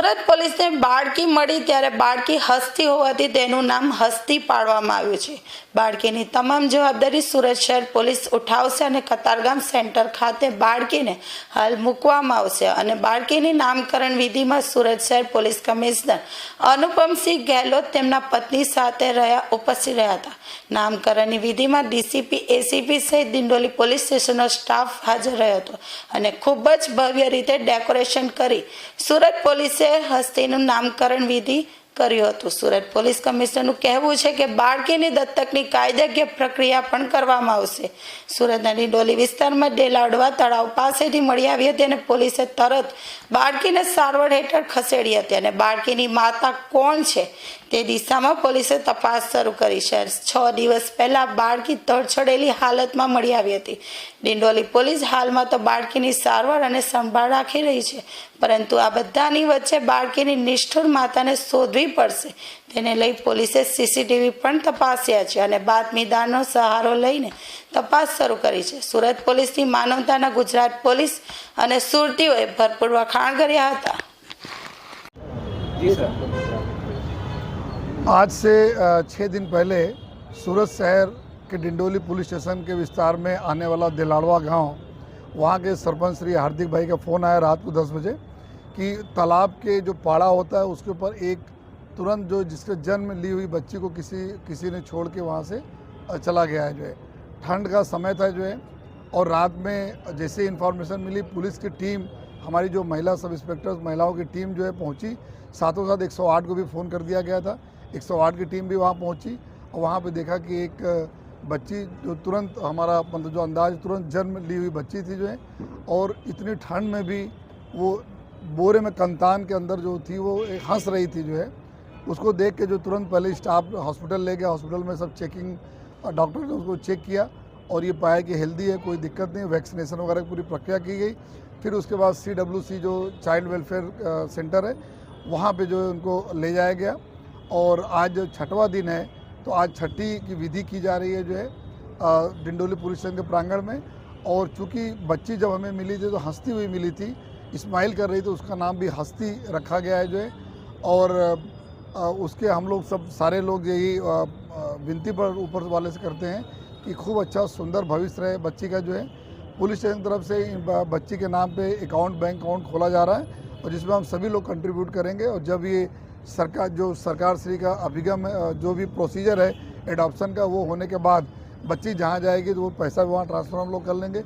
સુરત પોલીસને બાળકી મળી ત્યારે બાળકી હસ્તી હોવાથી તેનું નામ હસ્તી પાડવામાં આવ્યું છે. બાળકીની તમામ જવાબદારી સુરત શહેર પોલીસ ઉઠાવશે અને કતારગામ સેન્ટર ખાતે બાળકીને હાલ મૂકવામાં આવશે અને બાળકીની નામકરણ વિધિમાં સુરત શહેર પોલીસ કમિશનર અનુપમસિંહ ગેહલોત તેમના પત્ની સાથે રહ્યા ઉપસ્થિત રહ્યા હતા. નામકરણની વિધિમાં ડીસીપી, એસીપી સહિત દિંડોલી પોલીસ સ્ટેશનનો સ્ટાફ હાજર રહ્યો હતો અને ખૂબ જ ભવ્ય રીતે ડેકોરેશન કરી સુરત પોલીસે હસ્તીનું નામકરણ વિધિ કર્યું હતું. સુરત પોલીસ કમિશનરનું કહેવું છે કે બાળકીની દત્તકની કાયદાકીય પ્રક્રિયા પણ કરવામાં આવશે. સુરતના ડિંડોલી વિસ્તારમાં ડેલાડવા તળાવ પાસેથી મળી આવી હતી અને પોલીસે તરત બાળકીને સારવાર હેઠળ ખસેડી હતી. અને બાળકીની માતા કોણ છે તે દિશામાં પોલીસે તપાસ શરૂ કરી છે. છ દિવસ પહેલા બાળકી તડછડેલી હાલતમાં મળી આવી હતી. ડિંડોલી પોલીસ હાલમાં તો બાળકીની સારવાર અને સંભાળ રાખી રહી છે. પરંતુ આ બધાની વચ્ચે બાળકીની નિષ્ઠુર માતાને શોધવી પડશે તેને લઈ પોલીસે સીસીટીવી પણ તપાસ્યા છે અને બાતમીદારનો સહારો લઈને તપાસ શરૂ કરી છે સુરત પોલીસની માનવતાના ગુજરાત પોલીસ અને સુરતીઓએ ભરપૂર વખાણ કર્યા હતા जी सर आज से अ, छः दिन पहले सूरत शहर के डिंडोली पुलिस स्टेशन के विस्तार में आने वाला दिलाड़वा गांव वहाँ के सरपंच श्री हार्दिक भाई का फ़ोन आया रात को दस बजे कि तालाब के जो पाड़ा होता है, उसके ऊपर एक तुरंत जो जिसके जन्म ली हुई बच्ची को किसी किसी ने छोड़ के वहाँ से चला गया है, जो है। ठंड का समय था, जो है, और रात में जैसे इन्फॉर्मेशन मिली, पुलिस की टीम, हमारी जो महिला सब इंस्पेक्टर महिलाओं की टीम जो है पहुँची। साथों साथ 108 को भी फ़ोन कर दिया गया था। 108 की टीम भी वहाँ पहुँची और वहाँ पे देखा कि एक बच्ची जो तुरंत हमारा मतलब जो अंदाज, तुरंत जन्म ली हुई बच्ची थी, जो है, और इतनी ठंड में भी वो बोरे में कंतान के अंदर जो थी वो एक हंस रही थी जो है, उसको देख के जो तुरंत पहले स्टाफ हॉस्पिटल ले गया, हॉस्पिटल में सब चेकिंग डॉक्टर ने उसको चेक किया, और ये पाया कि हेल्दी है, कोई दिक्कत नहीं वैक्सीनेशन वगैरह पूरी प्रक्रिया की गई। फिर उसके बाद सी डब्ल्यू सी जो चाइल्ड वेलफेयर सेंटर है, वहाँ पे जो है उनको ले जाया गया। और आज छठवा दिन है तो आज छठी की विधि की जा रही है जो है डिंडोली पुलिस स्टेशन के प्रांगण में। और चूँकि बच्ची जब हमें मिली थी तो हंसती हुई मिली थी स्माइल कर रही थी, उसका नाम भी हस्ती रखा गया है जो है। और उसके हम लोग सब, सारे लोग यही विनती पर ऊपर वाले से करते हैं कि खूब अच्छा सुंदर भविष्य रहे। बच्ची का जो है, पुलिस स्टेशन की तरफ़ से बच्ची के नाम पे अकाउंट, बैंक अकाउंट खोला जा रहा है और जिसमें हम सभी लोग कंट्रीब्यूट करेंगे। और जब ये सरकार, जो सरकार श्री का अभिगम जो भी प्रोसीजर है, एडॉप्शन का वो होने के बाद बच्ची जहाँ जाएगी तो वो पैसा भी वहाँ ट्रांसफ़र हम लोग कर लेंगे।